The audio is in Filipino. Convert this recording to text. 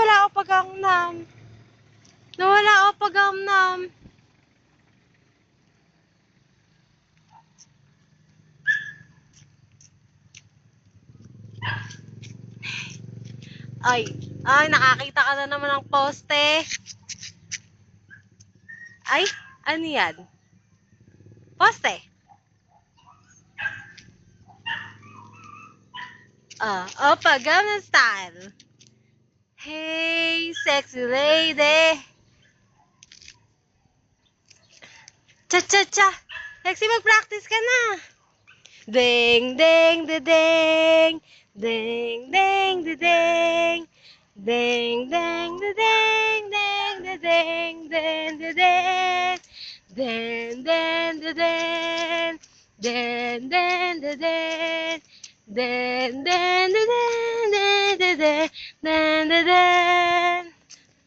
Nawala ako pag Gangnam. Nawala ako pag Gangnam. Ay, ay, nakakita ka na naman ng poste. Ay, ano yan? Poste. Ah, opa, Gangnam style sexy lady. Cha-cha-cha. Lexi, mag-practice ka na. Ding, ding, de ding. Ding, ding, de ding. Ding, ding, de ding. Ding, de ding. Ding, de ding. Ding, ding, de ding. Ding, ding, de ding. Ding, ding, de ding. Ding, de ding. Ding, de ding.